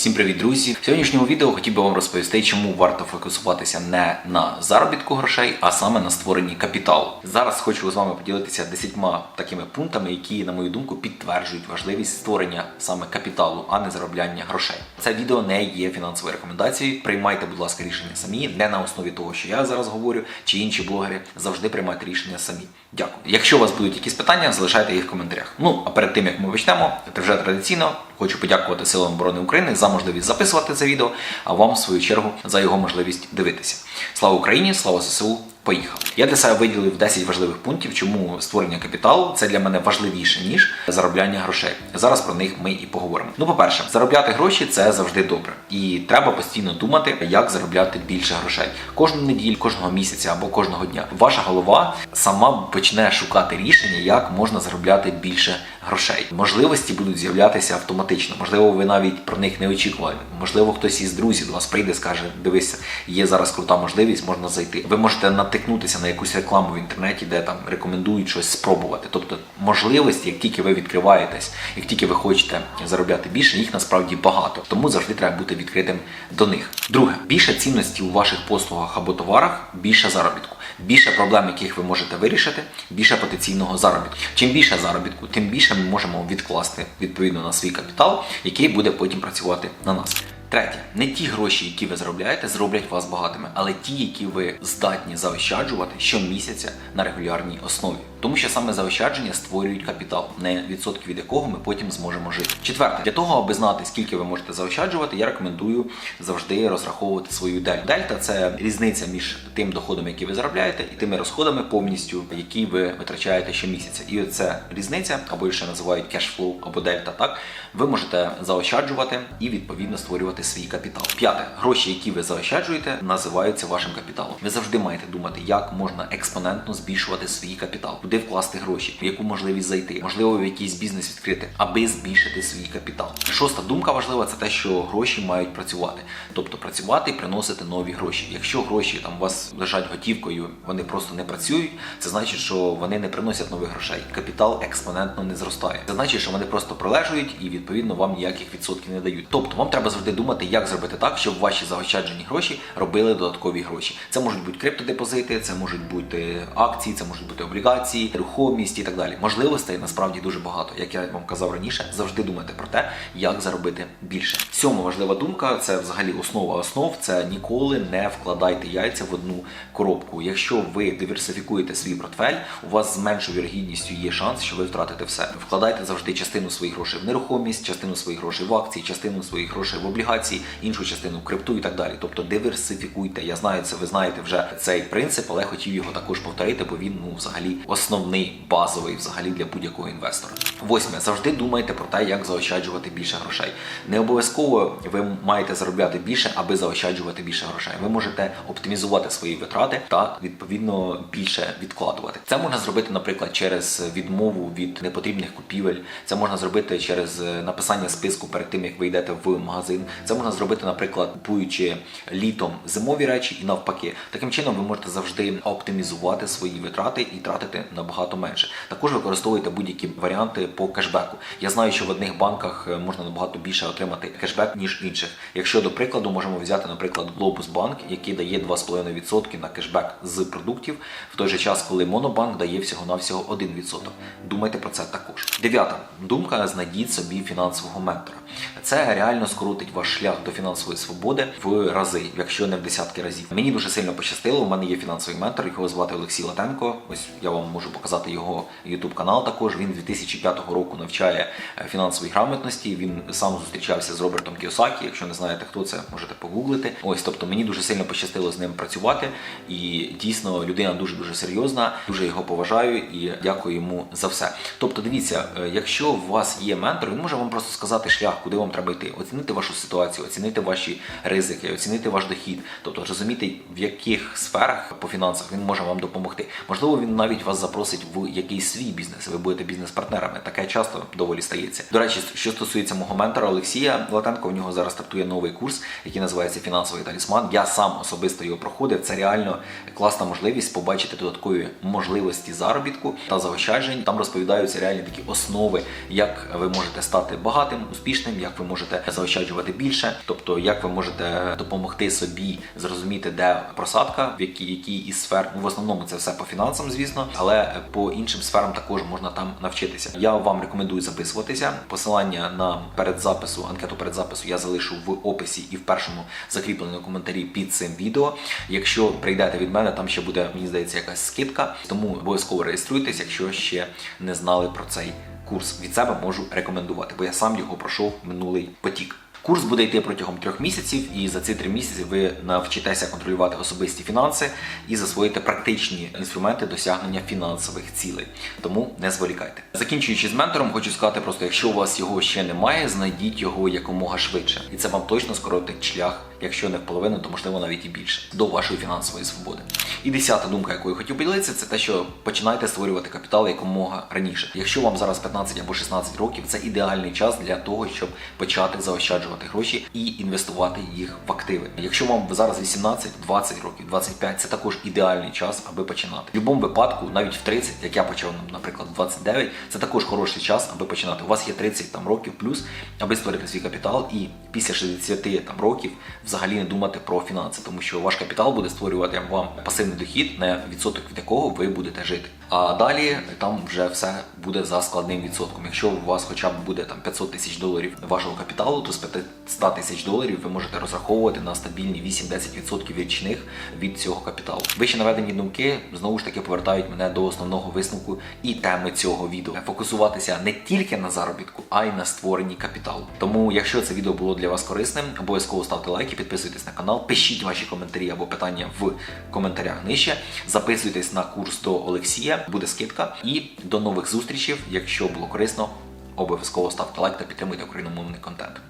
Всім привіт, друзі! В сьогоднішньому відео хотів би вам розповісти, чому варто фокусуватися не на заробітку грошей, а саме на створенні капіталу. Зараз хочу з вами поділитися десятьма такими пунктами, які, на мою думку, підтверджують важливість створення саме капіталу, а не заробляння грошей. Це відео не є фінансовою рекомендацією. Приймайте, будь ласка, рішення самі, не на основі того, що я зараз говорю, чи інші блогери завжди приймайте рішення самі. Дякую. Якщо у вас будуть якісь питання, залишайте їх в коментарях. Ну а перед тим як ми почнемо, це вже традиційно. Хочу подякувати Силам оборони України за можливість записувати це відео, а вам, в свою чергу, за його можливість дивитися. Слава Україні! Слава ЗСУ! Поїхав. Я для себе виділив 10 важливих пунктів, чому створення капіталу це для мене важливіше ніж заробляння грошей. Зараз про них ми і поговоримо. Ну, по-перше, заробляти гроші це завжди добре, і треба постійно думати, як заробляти більше грошей. Кожну неділю, кожного місяця або кожного дня. Ваша голова сама почне шукати рішення, як можна заробляти більше грошей. Можливості будуть з'являтися автоматично. Можливо, ви навіть про них не очікували. Можливо, хтось із друзів до вас прийде, скаже: дивися, є зараз крута можливість, можна зайти. Ви можете натикнутися на якусь рекламу в інтернеті, де там рекомендують щось спробувати. Тобто можливості, як тільки ви відкриваєтесь, як тільки ви хочете заробляти більше, їх насправді багато. Тому завжди треба бути відкритим до них. Друге, більше цінності у ваших послугах або товарах, більше заробітку. Більше проблем, яких ви можете вирішити, більше потенційного заробітку. Чим більше заробітку, тим більше ми можемо відкласти відповідно на свій капітал, який буде потім працювати на нас. Третє, не ті гроші, які ви заробляєте, зроблять вас багатими, але ті, які ви здатні заощаджувати щомісяця на регулярній основі. Тому що саме заощадження створюють капітал, не відсотки від якого ми потім зможемо жити. Четверте, для того, аби знати, скільки ви можете заощаджувати, я рекомендую завжди розраховувати свою дельту. Дельта це різниця між тим доходом, який ви заробляєте, і тими розходами повністю, які ви витрачаєте щомісяця. І оця різниця, або ще називають кешфлоу, або дельта. Так ви можете заощаджувати і відповідно створювати свій капітал. П'яте, гроші, які ви заощаджуєте, називаються вашим капіталом. Ви завжди маєте думати, як можна експонентно збільшувати свій капітал, куди вкласти гроші, в яку можливість зайти, можливо, в якийсь бізнес відкрити, аби збільшити свій капітал. Шоста думка важлива це те, що гроші мають працювати, тобто працювати і приносити нові гроші. Якщо гроші там у вас лежать готівкою, вони просто не працюють. Це значить, що вони не приносять нових грошей. Капітал експонентно не зростає. Це значить, що вони просто пролежують і відповідно вам ніяких відсотків не дають. Тобто вам треба завжди думати, як зробити так, щоб ваші заощаджені гроші робили додаткові гроші. Це можуть бути криптодепозити, це можуть бути акції, це можуть бути облігації, рухомість і так далі. Можливостей насправді дуже багато. Як я вам казав раніше, завжди думайте про те, як заробити більше. Сьома важлива думка це взагалі основа основ. Це ніколи не вкладайте яйця в одну коробку. Якщо ви диверсифікуєте свій портфель, у вас з меншою вірогідністю є шанс, що ви втратите все. Вкладайте завжди частину своїх грошей в нерухомість, частину своїх грошей в акції, частину своїх грошей в облігації, іншу частину крипту і так далі. Тобто диверсифікуйте. Я знаю це, ви знаєте вже цей принцип, але хотів його також повторити, бо він ну взагалі основний базовий взагалі для будь-якого інвестора. Восьме, завжди думайте про те, як заощаджувати більше грошей. Не обов'язково ви маєте заробляти більше, аби заощаджувати більше грошей. Ви можете оптимізувати свої витрати та відповідно більше відкладувати. Це можна зробити, наприклад, через відмову від непотрібних купівель. Це можна зробити через е, написання списку перед тим, як ви йдете в магазин. Це можна зробити, наприклад, купуючи літом зимові речі і навпаки. Таким чином ви можете завжди оптимізувати свої витрати і тратити набагато менше. Також використовуйте будь-які варіанти по кешбеку. Я знаю, що в одних банках е, можна набагато більше отримати кешбек ніж інших. Якщо до прикладу можемо взяти, наприклад, Globus Bank, який дає 2,5% на кешбек з продуктів, в той же час, коли Монобанк дає всього-навсього 1%. Думайте про це також. Дев'ята думка: знайдіть собі фінансового ментора. Це реально скоротить ваш шлях до фінансової свободи в рази, якщо не в десятки разів. Мені дуже сильно пощастило. У мене є фінансовий ментор, його звати Олексій Латенко. Ось я вам можу показати його YouTube канал. Також він 2005 року навчає е, фінансовій грамотності. Він сам зустрічався з Робертом Кіосакі. Якщо не знаєте, хто це, можете погуглити. Ось, тобто мені дуже сильно пощастило з ним працювати. І дійсно людина дуже дуже серйозна. Дуже його поважаю і дякую йому за все. Тобто, дивіться, е, якщо у вас є ментор, він може вам просто сказати шлях, куди вам треба йти, оцінити вашу ситуацію, оцінити ваші ризики, оцінити ваш дохід, тобто розуміти, в яких сферах по фінансах він може вам допомогти. Можливо, він навіть вас запросить в якийсь свій бізнес. Ви будете бізнес-партнерами. Таке часто доволі стається. До речі, що стосується мого ментора Олексія Латенко, у нього зараз стартує новий курс, який називається Фінансовий талісман. Я сам особисто його проходив. Це реально класна можливість побачити додаткові можливості заробітку та заощаджень. Там розповідаються реальні такі основи, як ви можете стати багатим, успішним, як ви можете заощаджувати більше. Більше. Тобто, як ви можете допомогти собі зрозуміти, де просадка, в якій, якій із сфер. Ну, в основному це все по фінансам, звісно, але по іншим сферам також можна там навчитися. Я вам рекомендую записуватися. Посилання на передзапису, анкету передзапису я залишу в описі і в першому закріпленому коментарі під цим відео. Якщо прийдете від мене, там ще буде, мені здається, якась скидка. Тому обов'язково реєструйтесь, якщо ще не знали про цей курс. Від себе можу рекомендувати, бо я сам його пройшов минулий потік. Курс буде йти протягом трьох місяців, і за ці три місяці ви навчитеся контролювати особисті фінанси і засвоїте практичні інструменти досягнення фінансових цілей. Тому не зволікайте. Закінчуючи з ментором, хочу сказати просто, якщо у вас його ще немає, знайдіть його якомога швидше, і це вам точно скоротить шлях, якщо не в половину, то можливо навіть і більше до вашої фінансової свободи. І десята думка, якою хотів поділитися, це те, що починайте створювати капітал якомога раніше. Якщо вам зараз 15 або 16 років, це ідеальний час для того, щоб почати заощаджувати гроші і інвестувати їх в активи. Якщо вам зараз 18, 20 років, 25, це також ідеальний час, аби починати. В будь-якому випадку, навіть в 30, як я почав, наприклад, в 29, це також хороший час, аби починати. У вас є 30 там років плюс, аби створити свій капітал, і після 60 там років взагалі не думати про фінанси, тому що ваш капітал буде створювати вам пасивний дохід, на відсоток від якого ви будете жити. А далі там вже все буде за складним відсотком. Якщо у вас хоча б буде там 500 тисяч доларів вашого капіталу, то з 500 тисяч доларів ви можете розраховувати на стабільні 8-10% річних від цього капіталу. Вище наведені думки знову ж таки повертають мене до основного висновку і теми цього відео. Фокусуватися не тільки на заробітку, а й на створенні капіталу. Тому, якщо це відео було для вас корисним, обов'язково ставте лайки, підписуйтесь на канал, пишіть ваші коментарі або питання в коментарях нижче. Записуйтесь на курс до Олексія, буде скидка. І до нових зустрічей. Якщо було корисно, обов'язково ставте лайк та підтримуйте україномовний контент.